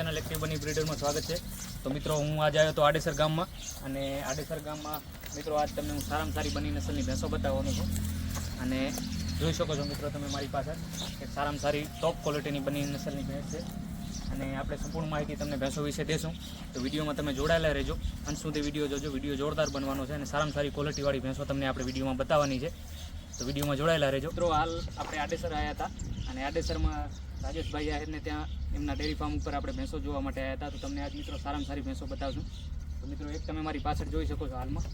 Channel active બની બ્રીડરમાં સ્વાગત છે. તો મિત્રો, હું આજે આવ્યો તો આડેસર ગામમાં અને આડેસર ગામમાં મિત્રો, આજ તમને હું સારામાં સારી બની નસલની ભેંસો બતાવવાનો છું. અને જોઈ શકો છો મિત્રો તમે મારી પાસે એક સારામાં સારી ટોપ ક્વોલિટીની બની નસલની ભેંસ છે. અને આપણે સંપૂર્ણ માહિતી તમને ભેંસો વિશે દેશું. તો વિડીયોમાં તમે જોડાયેલા રહેજો. અંત સુધી વીડિયો જોજો. વીડિયો જોરદાર બનવાનો છે અને સારામાં સારી ક્વોલિટીવાળી ભેંસો તમને આપણે વિડીયોમાં બતાવવાની છે. તો વિડીયોમાં જોડાયેલા રહેજો. મિત્રો, હાલ આપણે આડેસર આવ્યા હતા અને આડેસરમાં રાજેશભાઈ આહિરને ત્યાં એમના ડેરી ફાર્મ ઉપર આપણે ભેંસો જોવા માટે આવ્યા હતા. તો તમને આજ મિત્રો સારામાં સારી ભેંસો બતાવશું. તો મિત્રો એક તમે મારી પાછળ જોઈ શકો છો હાલમાં.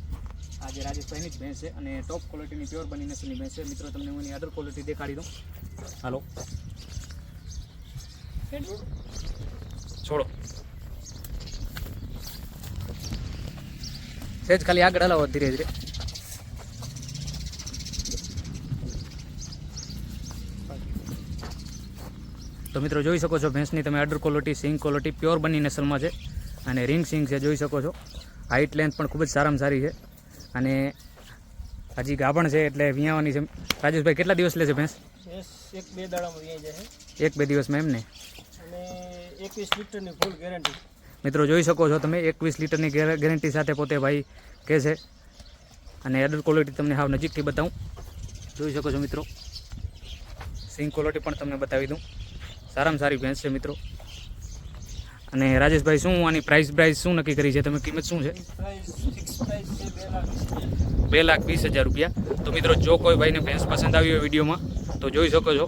આજે રાજેશભાઈની જ ભેંસ છે અને ટોપ ક્વોલિટીની પ્યોર બની નસલની ભેંસ છે. મિત્રો, તમને હું એની અધર ક્વોલિટી દેખાડી દઉં. હાલો. છોડો. સેજ ખાલી આગળ હલાવો ધીરે ધીરે. તો મિત્રો જોઈ શકો છો ભેંસની તમે અડર ક્વોલિટી સિંગ ક્વોલિટી પ્યોર બની નસલમાં છે. અને રિંગ સિંગ છે જોઈ શકો છો. હાઇટ લેન્થ પણ ખૂબ જ સારામાં સારી છે. અને હજી ગાભણ છે એટલે વિયાવાની છે. રાજેશભાઈ કેટલા દિવસ લેશે ભેંસ? ભેંસ એક બે દાડામાં એક બે દિવસમાં એમને? એકવીસ લીટરની ફૂલ ગેરંટી મિત્રો જોઈ શકો છો તમે એકવીસ લીટરની ગેરંટી સાથે પોતે ભાઈ કહે છે. અને એડર ક્વોલિટી તમને હાવ નજીકથી બતાવું. જોઈ શકો છો મિત્રો. સિંગ ક્વોલિટી પણ તમને બતાવી દઉં. સારામાં સારી ભેંસ છે મિત્રો. અને રાજેશભાઈ, શું આની પ્રાઇસ પ્રાઇસ શું નક્કી કરી છે? તમે કિંમત શું છે? બે લાખ વીસ હજાર. રૂપિયા. તો મિત્રો, જો કોઈ ભાઈને ભેંસ પસંદ આવી હોય વિડીયોમાં, તો જોઈ શકો છો.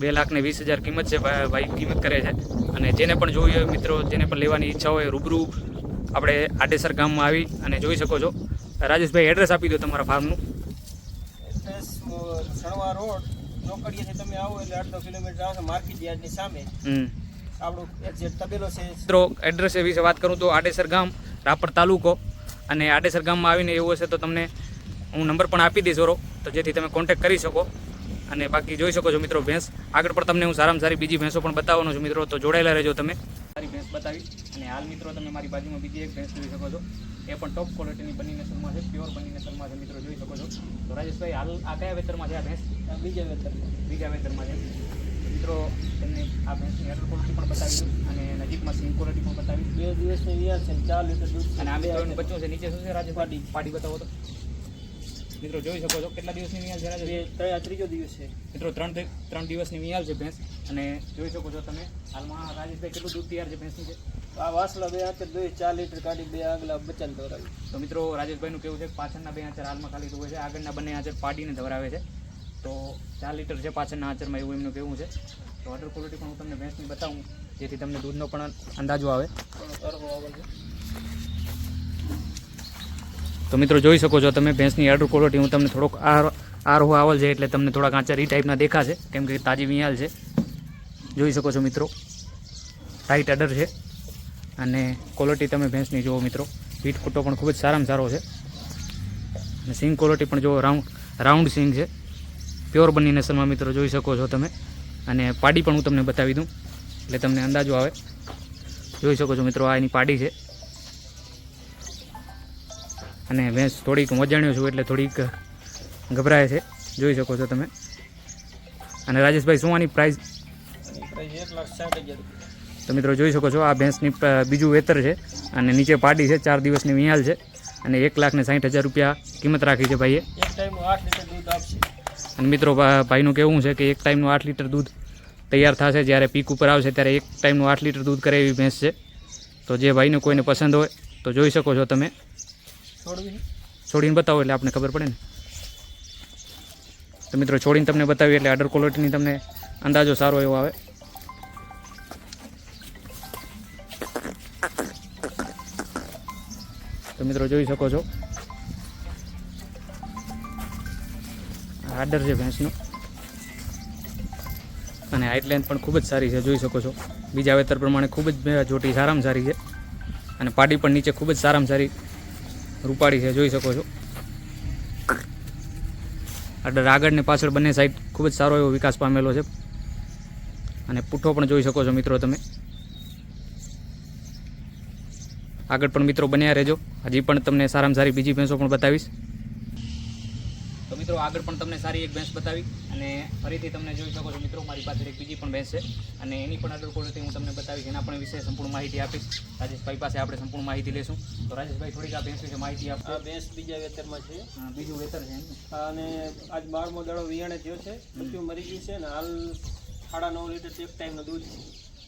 બે લાખ ને વીસ હજાર કિંમત છે ભાઈ, કિંમત કરે છે. અને જેને પણ જોવી હોય મિત્રો, જેને પણ લેવાની ઈચ્છા હોય, રૂબરૂ આપણે આડેસર ગામમાં આવી અને જોઈ શકો છો. રાજેશભાઈ એડ્રેસ આપી દો તમારા ફાર્મનું રોડ ચોકડીએથી તમે આવો એટલે અડધો કિલોમીટર આવશે માર્કેટ યાર્ડની સામે. આપણો એક્ઝેક્ટ તબેલો છે મિત્રો એડ્રેસ વિશે વાત કરું તો આડેસર ગામ રાપર તાલુકો. અને આડેસર ગામમાં આવીને એવું હશે તો તમને હું નંબર પણ આપી દઈશ ઓરો તો જેથી તમે કોન્ટેક્ટ કરી શકો. અને બાકી જોઈ શકો છો મિત્રો ભેંસ. આગળ પણ તમને હું સારામાં સારી બીજી ભેંસો પણ બતાવવાનો છું મિત્રો તો જોડાયેલા રહેજો તમે. સારી ભેંસ બતાવી. અને હાલ મિત્રો તમે મારી બાજુમાં બીજી એક ભેંસ જોઈ શકો છો. એ પણ ટોપ ક્વોલિટીની બનીને નસલમાં છે પ્યોર બનીને નસલમાં છે મિત્રો જોઈ શકો છો. તો રાજેશભાઈ હાલ આ કયા વેતરમાં છે આ ભેંસ? બીજા વેતર બીજા વેતરમાં છે. મિત્રો તમને આ ભેંસની અડર ક્વોલિટી પણ બતાવી અને નજીકમાં સિંગ ક્વોલિટી પણ બતાવી બે દિવસની વ્યાજ છે ચાર લીટર દૂધ અને આ બે મિત્રો બચ્ચું છે નીચે શું છે રાજેશ પાટી પાટી બતાવો તો. મિત્રો જોઈ શકો છો કેટલા દિવસની વિયાલ છે રાજેશ ત્રીજો દિવસ છે. મિત્રો ત્રણ ત્રણ દિવસની વિયાલ છે ભેંસ. અને જોઈ શકો છો તમે હાલમાં રાજેશભાઈ કેટલું દૂધ તૈયાર છે ભેંસનું? છે આ વાસલા બે આંચર દોઈ, ચાર લીટર કાઢી બે આગલા બચન દોરાવી તો મિત્રો, રાજેશભાઈનું કેવું છે કે પાછળના બે આંચર હાલમાં ખાલી ધોવે છે, આગળના બંને આંચર પાડીને ધવરાવે છે. તો ચાર લીટર છે પાછળના આંચરમાં એવું એમનું કેવું છે? તો વોટર ક્વોલિટી પણ હું તમને ભેંસની બતાવું, જેથી તમને દૂધનો પણ અંદાજો આવે. તો મિત્રો, જોઈ શકો છો તમે ભેંસની આડર ક્વોલિટી હું તમને થોડોક આર આરહો આવલ છે એટલે તમને થોડાક આંચર એ ટાઈપના દેખાશે, કેમ કે તાજી વિયાલ છે. જોઈ શકો છો મિત્રો ટાઈટ અડર છે. અને ક્વોલિટી તમે ભેંસની જુઓ મિત્રો. પીઠ ફૂટો પણ ખૂબ જ સારામાં સારો છે. અને સિંગ ક્વોલિટી પણ જુઓ, રાઉન્ડ રાઉન્ડ સિંગ છે. પ્યોર બની નસલમાં મિત્રો જોઈ શકો છો તમે. અને પાડી પણ હું તમને બતાવી દઉં. એટલે તમને અંદાજો આવે. જોઈ શકો છો મિત્રો, આ એની પાડી છે. અને ભેંસ થોડીક મજાણ્યો છું એટલે થોડીક ગભરાય છે. જોઈ શકો છો તમે. અને રાજેશભાઈ, શું આની પ્રાઇસ એક લાખ સાઠ હજાર તો મિત્રો જોઈ શકો છો, આ ભેંસની બીજું વેતર છે અને નીચે પાડી છે, ચાર દિવસની વિયાલ છે અને એક લાખ ને સાઠ હજાર રૂપિયા કિંમત રાખી છે ભાઈએ. અને મિત્રો ભાઈનું કહેવું છે કે એક ટાઈમનું આઠ લીટર દૂધ તૈયાર થશે જ્યારે પીક ઉપર આવશે ત્યારે એક ટાઈમનું આઠ લીટર દૂધ કરે એવી ભેંસ છે. તો જે ભાઈને કોઈને પસંદ હોય તો જોઈ શકો છો તમે. છોડીને બતાવો એટલે આપણે ખબર પડે ને. તો મિત્રો, છોડીને તમને બતાવી એટલે અડર ક્વોલિટીની તમને અંદાજો સારો એવો આવે. તો મિત્રો જોઈ શકો છો. આડર છે ભેંસનું. અને હાઇટ લેન્થ પણ ખૂબ જ સારી છે, જોઈ શકો છો. બીજા વેતર પ્રમાણે ખૂબ જ જોટી સારામાં સારી છે. અને પાડી પણ નીચે ખૂબ જ સારામાં સારી રૂપાળી છે, જોઈ શકો છો. આડર આગળ ને પાછળ બંને સાઈડ ખૂબ જ સારો એવો વિકાસ પામેલો છે. અને પૂઠો પણ જોઈ શકો છો મિત્રો તમે. આગળ પણ મિત્રો બન્યા રહેજો. હજી પણ તમને સારામાં સારી બીજી ભેંસો પણ બતાવીશ. તો મિત્રો આગળ પણ તમને સારી એક ભેંસ બતાવી અને ફરીથી તમને જોઈ શકો છો મિત્રો મારી પાસે એક બીજી પણ ભેંસ છે અને એની પણ અડર ક્વોલિટી હું તમને બતાવીશ એના પણ વિશે સંપૂર્ણ માહિતી આપીશ. રાજેશભાઈ પાસે આપણે સંપૂર્ણ માહિતી લેશું તો રાજેશભાઈ થોડીક આ ભેંસ વિશે માહિતી આપશે? આ ભેંસ બીજા વેતરમાં છે. બીજું વેતર છે અને આજ બારમો દાડો વિયાણે થયો છે. મરી ગયું છે અને હાલ સાડા નવ લીટર એક ટાઈમનું દૂધ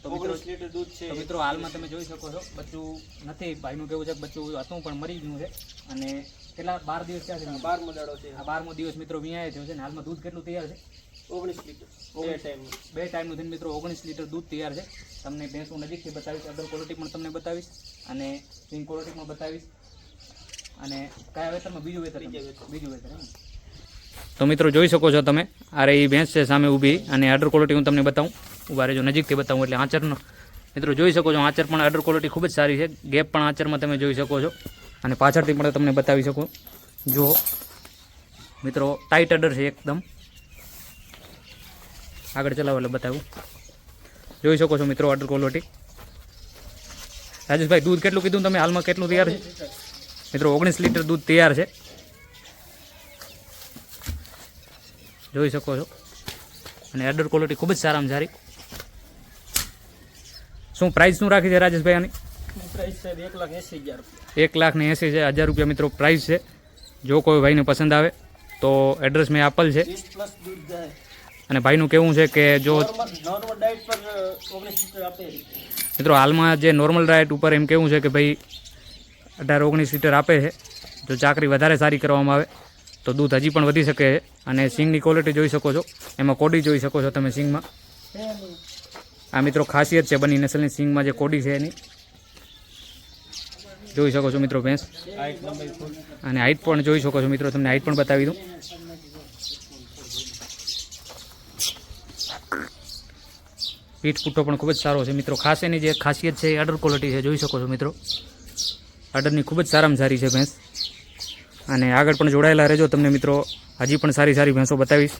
તો મિત્રો લીટર દૂધ છે. તો મિત્રો હાલમાં તમે જોઈ શકો છો બચ્ચું નથી ભાઈનું કેવું છે કે બચ્ચું હતું પણ મરી ગયું છે. અને કેટલા બાર દિવસ ક્યાં છે બારમો દાડો છે. આ બારમો દિવસ મિત્રો વિયાય થયો છે ને હાલમાં દૂધ કેટલું તૈયાર છે? ઓગણીસ લીટર. બે ટાઈમનું બે ટાઈમનું થઈને મિત્રો ઓગણીસ લીટર દૂધ તૈયાર છે. તમને ભેંસ હું નજીકથી બતાવીશ અદર ક્વોલિટી પણ તમને બતાવીશ અને સ્વિંગ ક્વોલિટી પણ બતાવીશ. અને કયા વેતરમાં? બીજું વેતર બીજા વેતર તો મિત્રો જોઈ શકો છો તમે આ રહી ભેંસ છે સામે ઊભી અને અડર ક્વોલિટી હું તમને બતાવું. ઊભા રહેજો, નજીકથી બતાવું એટલે આંચરનો. મિત્રો જોઈ શકો છો, આંચર પણ અડર ક્વોલિટી ખૂબ જ સારી છે. ગેપ પણ આંચરમાં તમે જોઈ શકો છો. અને પાછળથી પણ તમને બતાવી શકો. જુઓ. મિત્રો ટાઈટ અડર છે એકદમ. આગળ ચલાવો એટલે બતાવું. જોઈ શકો છો મિત્રો અડર ક્વોલિટી રાજેશભાઈ, દૂધ કેટલું કીધું તમે? હાલમાં કેટલું તૈયાર છે? મિત્રો, ઓગણીસ લીટર દૂધ તૈયાર છે. જોઈ શકો છો. અને અડર ક્વોલિટી ખૂબ જ સારામાં સારી. શું પ્રાઇસ શું રાખી છે રાજેશભાઈ આની? એક લાખ ને એંસી છે હજાર રૂપિયા મિત્રો પ્રાઇસ છે. જો કોઈ ભાઈને પસંદ આવે તો એડ્રેસ મેં આપેલ છે. અને ભાઈનું કેવું છે કે જો મિત્રો હાલમાં જે નોર્મલ ડાયટ ઉપર એમ કેવું છે કે ભાઈ અઢાર ઓગણીસ લીટર આપે છે. જો ચાકરી વધારે સારી કરવામાં આવે તો દૂધ હજી પણ વધી શકે છે. અને સિંગની ક્વોલિટી જોઈ શકો છો. એમાં કોડી જોઈ શકો છો તમે સિંગમાં. આ મિત્રો ખાસિયત છે, બની નસલની સિંગમાં જે કોડી છે એની. જોઈ શકો છો મિત્રો ભેંસ. અને હાઇટ પણ જોઈ શકો છો મિત્રો, તમને હાઇટ પણ બતાવી દઉં. પીઠ પુઠ્ઠો પણ ખૂબ જ સારો છે મિત્રો. ખાસ એની જે ખાસિયત છે એ અડર ક્વોલિટી છે, જોઈ શકો છો મિત્રો. અડરની ખૂબ જ સારામાં સારી છે ભેંસ. અને આગળ પણ જોડાયેલા રહેજો તમને મિત્રો. હજી પણ સારી સારી ભેંસો બતાવીશ.